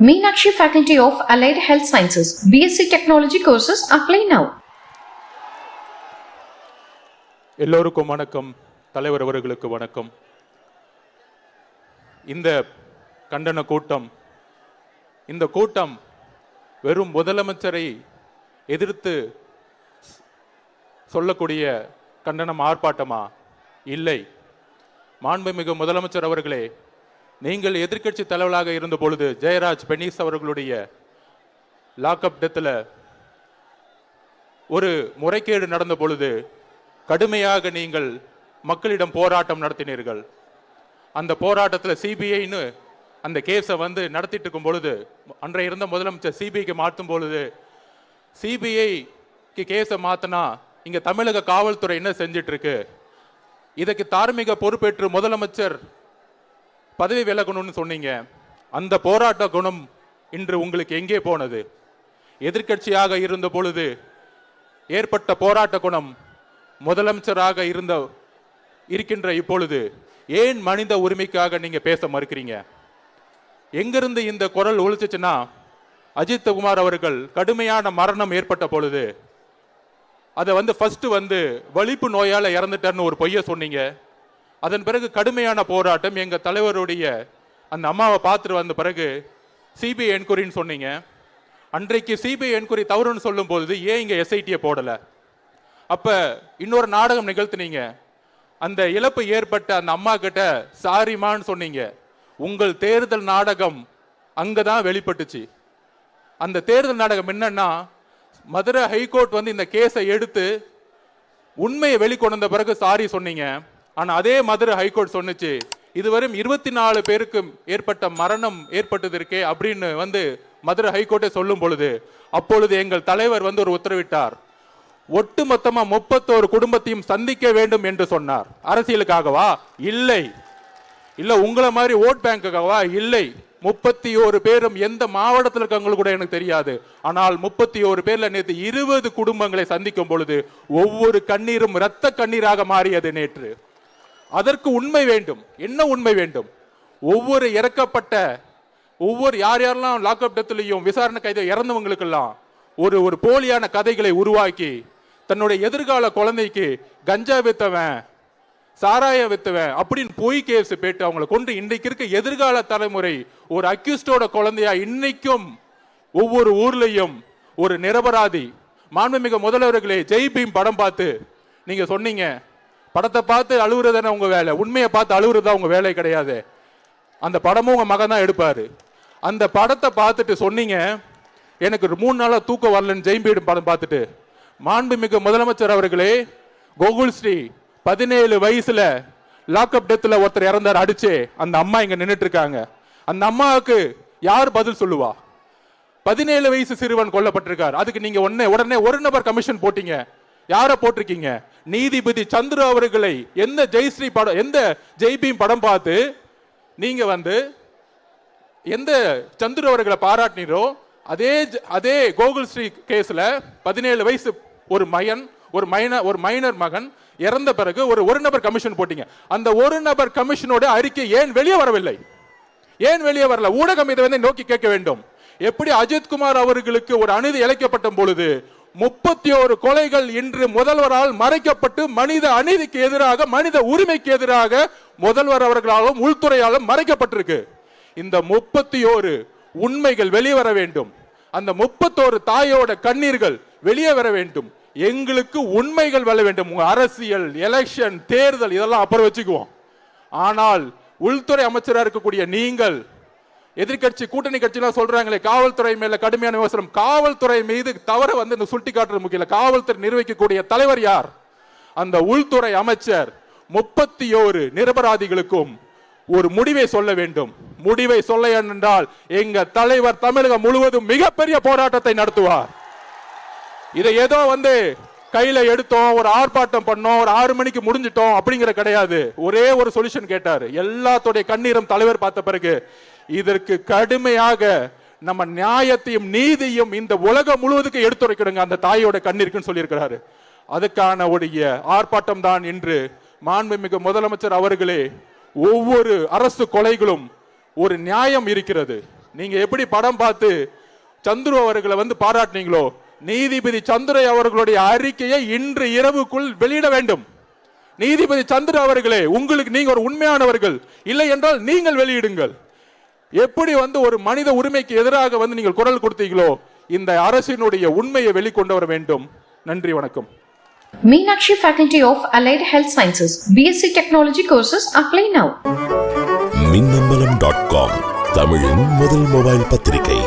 Meenakshi Faculty of Allied Health Sciences, BSc Technology courses apply now. எல்லோருக்கும் வணக்கம். தலைவர் அவர்களுக்கு வணக்கம். இந்த கண்டன கூட்டம் இந்த கூட்டம் வெறும் முதலமைச்சரை எதிர்த்து சொல்லக்கூடிய கண்டனம் ஆர்ப்பாட்டமா? இல்லை. மாண்புமிகு முதலமைச்சர் அவர்களே நீங்கள் எதிர்க்கட்சி தலைவராக இருந்த பொழுது ஜெயராஜ் பெனீஸ் அவர்களுடைய லாக்அப் டெத்தில் ஒரு முறைகேடு நடந்த பொழுது கடுமையாக நீங்கள் மக்களிடம் போராட்டம் நடத்தினீர்கள். அந்த போராட்டத்தில் சிபிஐன்னு அந்த கேஸை வந்து நடத்திட்டு இருக்கும் பொழுது அன்றைய இருந்த முதலமைச்சர் சிபிஐக்கு மாற்றும் பொழுது சிபிஐக்கு கேஸை மாற்றினா இங்கே தமிழக காவல்துறை என்ன செஞ்சிட்ருக்கு? இதற்கு இதுக்கு தார்மீக பொறுப்பேற்று முதலமைச்சர் பதவி விலகணும்னு சொன்னீங்க. அந்த போராட்ட குணம் இன்று உங்களுக்கு எங்கே போனது? எதிர்க்கட்சியாக இருந்த பொழுது ஏற்பட்ட போராட்ட குணம் முதலமைச்சராக இருந்த இருக்கின்ற இப்பொழுது ஏன் மனித உரிமைக்காக நீங்க பேச மறுக்கிறீங்க? எங்கிருந்து இந்த குரல் ஒழிச்சிச்சுன்னா அஜித் குமார் அவர்கள் கடுமையான மரணம் ஏற்பட்ட பொழுது அதை வந்து ஃபர்ஸ்ட் வந்து வலிப்பு நோயால் இறந்துட்டார்னு ஒரு பொய்யை சொன்னீங்க. அதன் பிறகு கடுமையான போராட்டம். எங்கள் தலைவருடைய அந்த அம்மாவை பார்த்துட்டு வந்த பிறகு சிபிஐ என்கொயரின்னு சொன்னீங்க. அன்றைக்கு சிபிஐ என்கொயரி தவறுன்னு சொல்லும் பொழுது ஏன் இங்கே எஸ்ஐடியை போடலை? அப்போ இன்னொரு நாடகம் நிகழ்த்தினீங்க. அந்த இழப்பு ஏற்பட்ட அந்த அம்மா கிட்ட சாரிமான்னு சொன்னீங்க. உங்கள் தேர்தல் நாடகம் அங்கே தான் வெளிப்பட்டுச்சு. அந்த தேர்தல் நாடகம் என்னன்னா மதுரை ஹைகோர்ட் வந்து இந்த கேஸை எடுத்து உண்மையை வெளிக்கொண்டு பிறகு சாரி சொன்னீங்க. ஆனால் அதே மதுரை ஹைகோர்ட் சொன்னுச்சு இதுவரையும் இருபத்தி நாலு பேருக்கும் ஏற்பட்ட மரணம் ஏற்பட்டது இருக்கே அப்படின்னு வந்து மதுரை ஹைகோர்ட்டை சொல்லும் பொழுது அப்பொழுது எங்கள் தலைவர் வந்து ஒரு உத்தரவிட்டார். ஒட்டுமொத்தமா முப்பத்தோரு குடும்பத்தையும் சந்திக்க வேண்டும் என்று சொன்னார். அரசியலுக்காகவா? இல்லை. இல்ல உங்களை மாதிரி ஓட் பேங்குக்காகவா? இல்லை. முப்பத்தி ஒரு பேரும் எந்த மாவட்டத்தில் இருக்கவங்களுக்கு கூட எனக்கு தெரியாது. ஆனால் முப்பத்தி ஓரு பேர்ல நேற்று இருபது குடும்பங்களை சந்திக்கும் பொழுது ஒவ்வொரு கண்ணீரும் இரத்த கண்ணீராக மாறியது நேற்று. அதற்கு உண்மை வேண்டும். என்ன உண்மை வேண்டும்? ஒவ்வொரு இறக்கப்பட்ட ஒவ்வொரு யார் யாரெல்லாம் லாக்அப் டெத்துலையும் விசாரணை கைது இறந்தவங்களுக்கெல்லாம் ஒரு ஒரு போலியான கதைகளை உருவாக்கி தன்னுடைய எதிர்கால குழந்தைக்கு கஞ்சா வித்தவன் சாராய வித்தவன் அப்படின்னு பொய் கேஸ் போயிட்டு அவங்கள கொண்டு இன்றைக்கு இருக்க எதிர்கால தலைமுறை ஒரு அக்யூஸ்டோட குழந்தையா இன்னைக்கும் ஒவ்வொரு ஊர்லேயும் ஒரு நிரபராதி. மாண்புமிகு முதல்வர்களே ஜெய் பீம் படம் பார்த்து நீங்க சொன்னீங்க படத்தை பார்த்து அழுகுறதுன்னு உங்கள் வேலை? உண்மையை பார்த்து அழுகுறது உங்கள் வேலை கிடையாது. அந்த படமும் உங்கள் மகன் தான் எடுப்பார். அந்த படத்தை பார்த்துட்டு சொன்னீங்க எனக்கு மூணு நாளாக தூக்கம் வரலன்னு ஜெயம்பீடும் படம் பார்த்துட்டு. மாண்புமிகு முதலமைச்சர் அவர்களே கோகுல் ஸ்ரீ பதினேழு வயசுல லாக்அப் டெத்தில் ஒருத்தர் இறந்தார் அடிச்சு. அந்த அம்மா இங்கே நின்றுட்டு இருக்காங்க. அந்த அம்மாவுக்கு யார் பதில் சொல்லுவா? பதினேழு வயசு சிறுவன் கொல்லப்பட்டிருக்கார். அதுக்கு நீங்கள் உடனே உடனே ஒரு நபர் கமிஷன் போட்டீங்க. யாரை போட்டிருக்கீங்க? நீதிபதி சந்திர அவர்களை எந்த ஜெய்ஸ்ரீ படம் எந்த ஜெய்பீம் படம் பார்த்து நீங்க வந்து எந்த சந்துரு அவர்களை பாராட்டினீரோ அதே அதே கோகுல் ஸ்ரீ கேஸில் பதினேழு வயசு ஒரு மயன் ஒரு மைனர் ஒரு மைனர் மகன் இறந்த பிறகு ஒரு ஒரு நபர் கமிஷன் போட்டீங்க. அந்த ஒரு நபர் கமிஷனோட அறிக்கை ஏன் வெளியே வரவில்லை? ஏன் வெளியே வரல? ஊடகம் இதை வந்து நோக்கி கேட்க வேண்டும். எப்படி அஜித்குமார் அவர்களுக்கு ஒரு அநீதி இழைக்கப்பட்ட பொழுது முப்பத்தி ஒரு கொலைகள் இன்று முதல்வரால் மறைக்கப்பட்டு மனித அநீதிக்கு எதிராக மனித உரிமைக்கு எதிராக முதல்வர் அவர்களாலும் உள்துறையாலும் மறைக்கப்பட்டிருக்கு. இந்த முப்பத்தி ஓரு உண்மைகள் வெளியே வர வேண்டும். அந்த முப்பத்தோரு தாயோட கண்ணீர்கள் வெளியே வர வேண்டும். எங்களுக்கு உண்மைகள் வர வேண்டும். உங்க அரசியல் எலெக்ஷன் தேர்தல் இதெல்லாம் அப்புறம் வச்சுக்குவோம். ஆனால் உள்துறை அமைச்சராக இருக்கக்கூடிய நீங்கள் எதிர்க்கட்சி கூட்டணி கட்சியெல்லாம் சொல்றாங்களே காவல்துறை மேல கடுமையான விமர்சனம். காவல்துறை மீது தவற வந்து இந்த சுட்டி காட்டுறது முக்கியம் காவல்துறை நிர்வகிக்கக்கூடிய தலைவர் யார்? அந்த உள்துறை அமைச்சர் முப்பத்தி ஓரு நிரபராதிகளுக்கும் ஒரு முடிவை சொல்ல வேண்டும். முடிவை சொல்ல என்றால் எங்க தலைவர் தமிழகம் முழுவதும் மிகப்பெரிய போராட்டத்தை நடத்துவார். இதை ஏதோ வந்து கையில எடுத்தோம் ஒரு ஆர்ப்பாட்டம் பண்ணோம் ஒரு ஆறு மணிக்கு முடிஞ்சிட்டோம் அப்படிங்கிற கிடையாது. ஒரே ஒரு சொல்யூஷன் கேட்டார். எல்லாத்துடைய கண்ணீரம் தலைவர் பார்த்த பிறகு இதற்கு கடுமையாக நம்ம நியாயத்தையும் நீதியும் இந்த உலகம் முழுவதுக்கு எடுத்துரைக்கணுங்க அந்த தாயோட கண்ணிற்குன்னு சொல்லியிருக்கிறாரு. அதுக்கான உடைய ஆர்ப்பாட்டம் தான் இன்று மாண்புமிகு முதலமைச்சர் அவர்களே ஒவ்வொரு அரசு கொலைகளும் ஒரு நியாயம் இருக்கிறது. நீங்க எப்படி படம் பார்த்து சந்துரு அவர்களை வந்து பாராட்டினீங்களோ நீதிபதி சந்துரை அவர்களுடைய அறிக்கையை இன்று இரவுக்குள் வெளியிட வேண்டும். நீதிபதி சந்திர அவர்களே உங்களுக்கு நீங்க ஒரு உண்மையானவர்கள். இல்லை என்றால் நீங்கள் வெளியிடுங்கள். எப்படி வந்து ஒரு மனித உரிமைக்கு எதிராக வந்து நீங்கள் குரல் கொடுத்தீங்களோ இந்த அரசினுடைய உண்மையை வெளிக்கொண்டு வர வேண்டும் நன்றி வணக்கம் Meenakshi Faculty of Allied Health Sciences. BSc Technology courses apply now. Minnambalam dot com தமிழின் முதல் மொபைல் பத்திரிகை